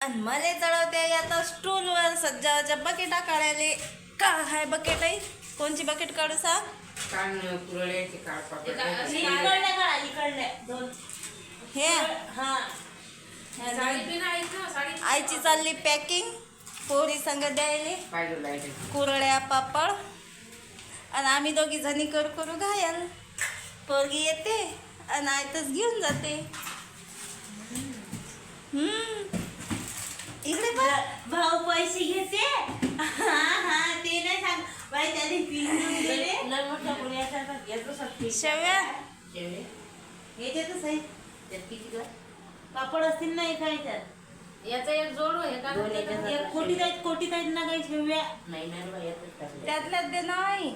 आणि मले चढवते आता स्टूलवर सज्जाच्या बकेटा काढायले का हाय बकेट आहे कोणची बकेट काढू सांग? कान कुरळ्याचे काळ पापड इकडल्या काढा इकडल्या दोन. हे? हा. आईची चालली पॅकिंग पोरी संग द्यायले. पाहिलं लाइट कुरड्या पापड. आणि आम्ही दोघी जणी करू करू घायल. पोरगी येते. आणि आयतच घेऊन जाते. हम्म. इकडे बघ. भाऊ पैसे घेते? हा हा ते नाही सांग. बाई त्याने पिंजून गेले लय मोठ्या पुण्याचा घेतो शकते शेव्या. याच्यातच आहे त्यात किती ग? कापड असतील ना एका याच्यात? याचा एक जोड हे का एक कोटीत आहेत कोटीत आहेत ना काही शेवया. नाही ना रे बा, यातच टाकलं. त्यातल्यात दे नाही.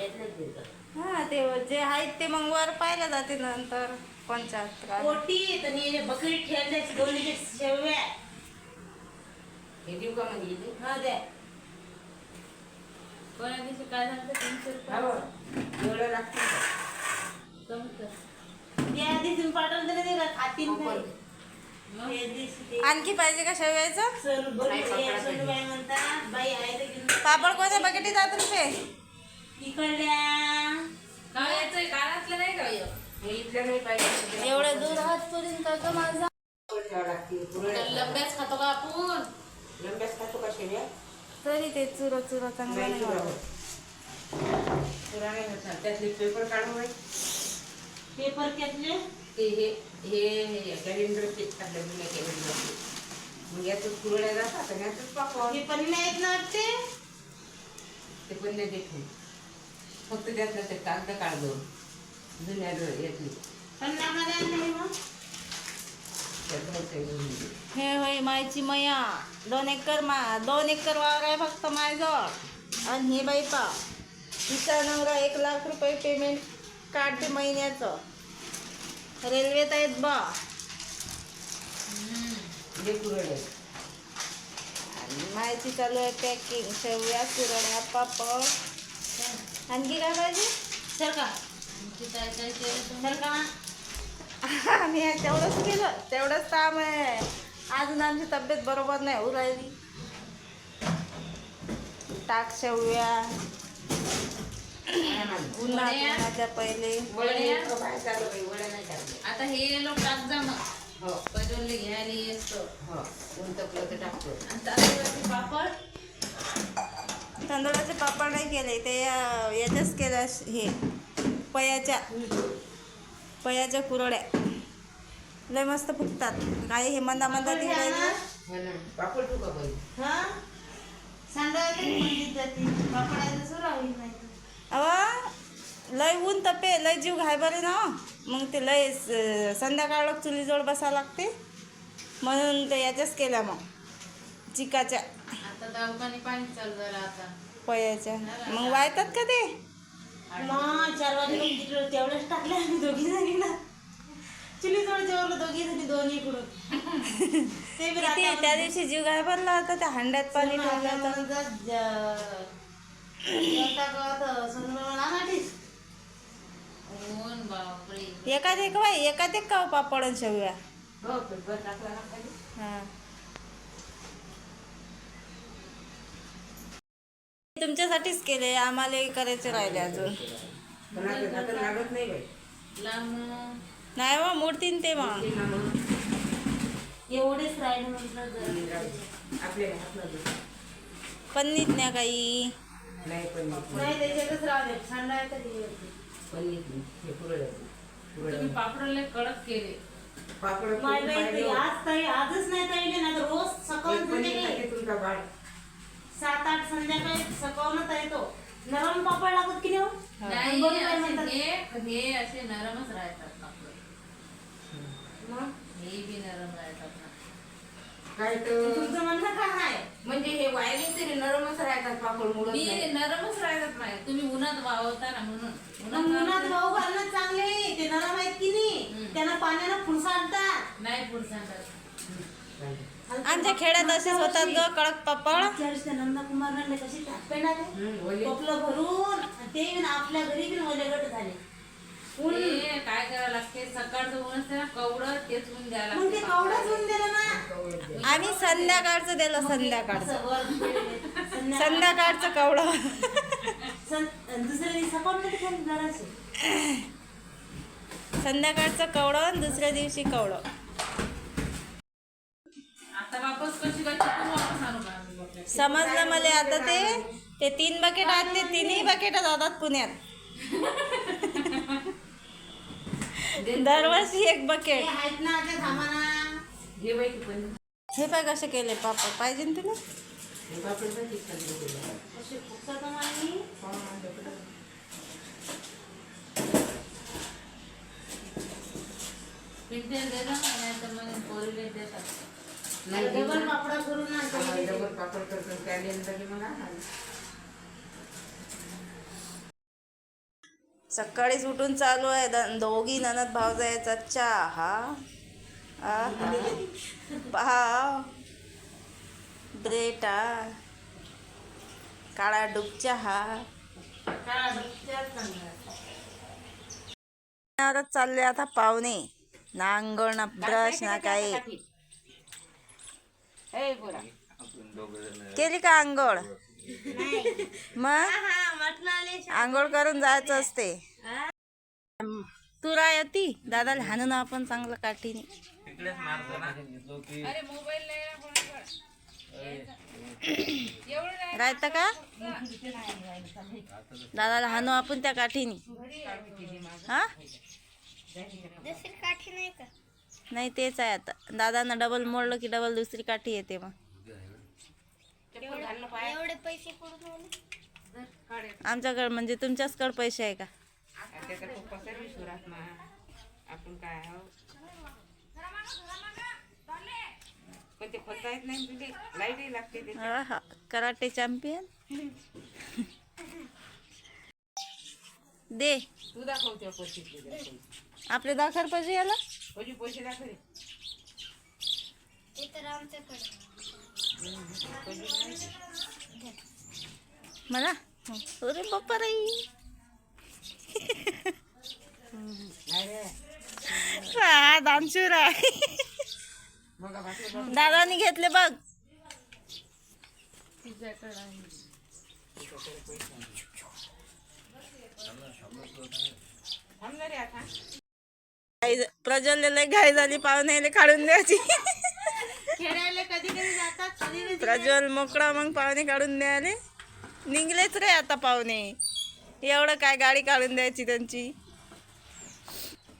यातलंच देतं. हा ते जे आहेत ते मग वर पाहिलं जाते नंतर. पंचाहत्तर कोटी तर बकरी ठेवायचे दोन शेवया. हे देऊ का म्हणजे इथे? हा द्या. दिवशी काय झालं तर तीनशे रुपये. हो. एवढं लागतं का? आधी तुम्ही पाठवलं तर नाही का? खातील हो, काय पण. त्या दिवशी ते. आणखी पाहिजे का शेवयाचं? सर बोल नाही, पापड सोनूबाई म्हणतात बाई आहे तर घेऊन जा." पापड कोणत्या बकेटी जात रुपये इकडल्या. का याचं? कानातलं नाही का? हे? हे इथलं नाही पाहिजे. एवढे दूर हात पुरीन का ग माझा? ठेवावं लागते कुरळ्या लंब्याच खातो का आपण? लंब्याच खातो का शेव्या तरी ते चुर चुर चांगलं नाही नाही तुला वाटत. होत. तुला नाही होत ना. त्यातले पेपर बाई. पेपर त्यातले ते हे हे हे कॅलेंडरचे आपल्या जुन्या कॅलेंडरचे मग यातच कुरड्या जातात आणि यातच पापड. हे पण नाही ना वाटते ते पण नाही फक्त त्यातलं ते कागद काढ दोन जुन्या यातली. पण नाही मग त्यात घ्यायचं घेऊन ये. हे होय मायची मया. दोन एकर मा दोन एकर वावर आहे फक्त माझ्याजवळ आणि हे बाई पा तिचा नवरा एक लाख रुपये पेमेंट काढते महिन्याचं. रेल्वेत आहेत बा. हे मायची चालू आहे पॅकिंग शेवया कुरड्या पापड. आणखी काय पाहिजे? सर का. सर का? आम्ही हे तेवढंच केलं. तेवढंच काम आहे. अजून आमची तब्येत बरोबर नाही होऊ राहिली. टाक शेवया. उन्हात उन्हाच्या पहिले. आता हे लोक टाक जा मग. हो. पजवले घ्यायला येतो. हो. टाकतो. पापड? तांदळाचे पापड नाही केले ते याच्याच केलं हे पयाच्या. पयाच्या कुरड्या. लय मस्त फुगतात. काही हे? मंदा मंदा तू. अव लय ऊन तपे लय जीव घाय बरे ना. मग ते लय संध्याकाळ चुलीजवळ बसावं लागते. म्हणून ते याच्याच केल्या मग. चिकाच्या. आता दवाखाने पाणी चालू झालं आता. पयाच्या मग वायतात का ते? मग चार वाजे लोक तिकडे तेवढंच टाकले आम्ही दोघी जणी ना चुलीजवळ जेवलो दोघी जणी दोन्ही इकडून ते बी रात्री त्या दिवशी जीव घाय भरला होता त्या हांड्यात पाणी ठेवलं होतं. एकात एक बाई एकात एक का पापड शेवया. हो पेपर टाकला ना खाली हा तुमच्यासाठीच केले आम्हाला करायचे राहिले अजून. पण आता हातात लागत नाही बाई. लांब. नाही मग मोडतीन ते मग. एवढेच राहिले म्हटलं. आपल्या नाही काही. नाही पण नाही त्याच्यातच तर हे. पण हे तुम्ही पापडले कडक केले. पापड बाई आज ताई आजच नाही ताईले ना तर रोज सकाळ संध्याकाळी तुमचा बाळ. सात आठ संध्याकाळी सकाळनं ताई तो नरम पापड लागत की नाही हो? नाही आहे. हे हे असे नरमच राहतात पापड. मग? हे बी नरम राहतात ना. काय तर. तुमचं म्हणणं काय आहे? म्हणजे हे वायले तरी नरमच राहतात पापड मुळत मी नाही. नरमच राहतात नाही तुम्ही उन्हात वावता ना म्हणून. मग उन्हात वावता- भाऊ घालणं चांगले ते नरम आहेत की नाही? हम्म. त्यांना पाण्यानं फुलसाडतात नाही पुढचा आमच्या खेड्यात असेच होतात ग कडक पापड. त्या नंदा कुमार कशी टाकपेंड आले हम्म, ओले. टोपलं भरून ते आपल्या घरी बी ओलेगट झाले. ऊन काय करावं लागते? सकाळचं ऊन असते ना कवडं तेच ऊन द्यायला मग ते लागते कवडच ऊन दिलं ना. कवळत द्या. आम्ही संध्याकाळचं दिलं संध्याकाळचं. असं संध्याकाळचं कवडं. दुसऱ्या दिवशी सकाळमध्ये संध्याकाळचं कवडं आणि दुसऱ्या दिवशी कवडं. समजलं मला आता ते? ते तीन बकेट आहेत ते तिन्ही बकेट जातात पुण्यात. दरवर्षी एक बकेट हे काय कसे केले पापड. पाहिजे ना तुला? देतात. नाही डबल. पापडा करून हा, डबल पापड करतो. सकाळीच उठून चालू आहे द- दोघी ननद भाव जायचा चहा आहा. पाव. ब्रेटा. काळा डूब चहा. वरच चालले आता पाहुणे. ना अंघोळ ना ब्रश ना काही केली का आंघोळ? मग? आंघोळ करून जायचं असते. तू राय ती दादाला हाणून आपण चांगलं काठीने. अरे मोबाईल नाही ना कोणाकडे? एवढं नाही. राहतं का? दादाला हाणू आपण त्या काठीने. हा? नाही तेच आहे आता. दादानं डबल मोडलं की डबल दुसरी काठी येते मग. आमच्याकडे म्हणजे तुमच्याचकडे पैसे आहे का? त्याचा पप्पा सर्विस राहत ना आपण काय आहो पण ते खोलता येत नाही तुझे लाईटही लागते ते आहा, कराटे चॅम्पियन दे. तू दाखवते पैसे तुझे आपले दाखर पाहिजे याला? पैसे पैसे दाखव. मला? अरे बाप्पा रे. हा, दानशूर आहे दादानी घेतले बघ. प्रज्वलले लय घाई झाली पाहुण्याला काढून द्यायची प्रज्वल मोकळा मग पाहुणे काढून द्यायले निघलेच रे आता पाहुणे एवढं काय गाडी काढून द्यायची त्यांची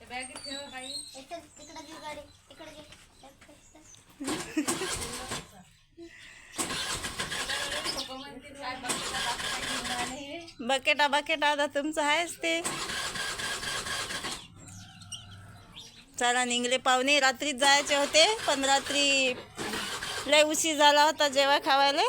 बॅगेत ठेवा काही बकेटा बकेटा आता तुमचं आहेच ते. चला निघले पाहुणे. रात्रीच जायचे होते पण रात्री लय उशीर झाला होता जेव्हा खावायला.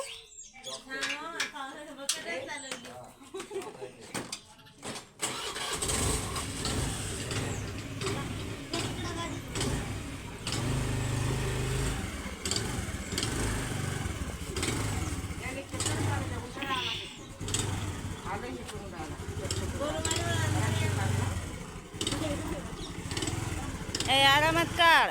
ए आरामात काढ.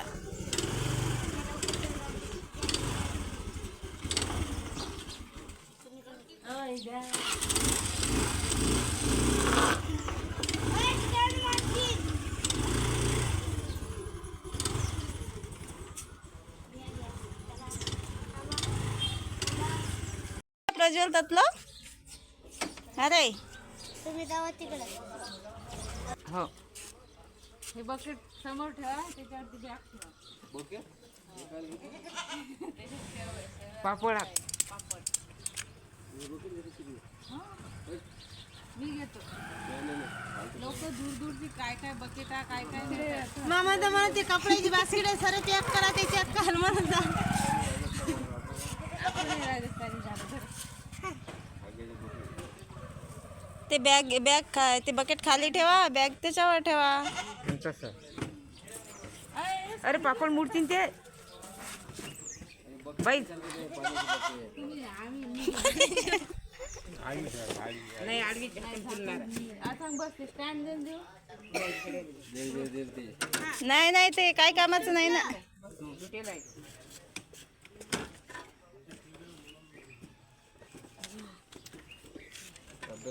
प्रज्वल त्यातलं अरे. हो. हे बकेट समोर ठेवा त्याच्यावरती बॅग ठेवा. पापड मी घेतो. लोक दूर दूरची काय काय बकेटा काय काय. मामा तर मला ते कपड्याची बास्केट आहे सर पॅक करा ते चेक कर म्हणून जा आपण हे राजस्थानी झालं. ते बॅग बॅग खा ते बकेट खाली ठेवा बॅग त्याच्यावर ठेवा. अरे पापड मुडतीन ते. बाई. नाही आडवी नाही नाही ते काय कामाचं नाही ना तुटेल आहे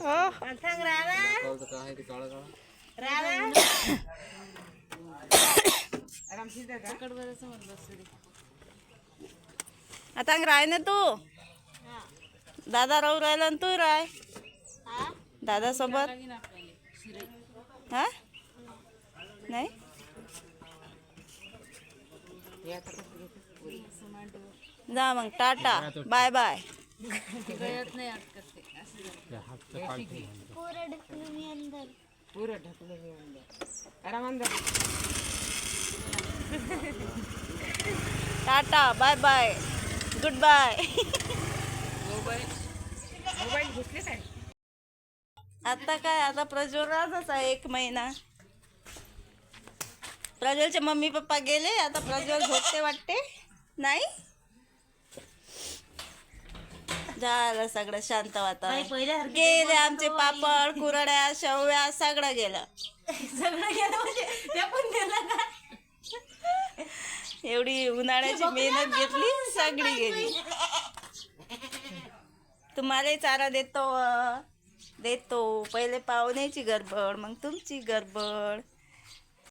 हो सांग आता राय ना तू? दादा राहू राहिला ना तू राय. दादा सोबत? हा? नाही? जा मग टाटा. Bye bye. ढकलून अंदर. आराम अंदर tata bye bye good bye. Mobile घेतले काय आता काय आता प्रज्वलच आहे एक महिना. प्रज्वलचे मम्मी पप्पा गेले आता प्रज्वल झोपते वाटते. नाही? झालं सगळं शांत वातावरण. गेले आमचे पापड कुरड्या शेवया सगळं गेलं. सगळं गेलं म्हणजे ते पण गेलं का एवढी उन्हाळ्याची मेहनत घेतली सगळी गेली. तुम्हालाही चारा देतो. देतो. पहिले पाहुण्याची गडबड मग तुमची गडबड.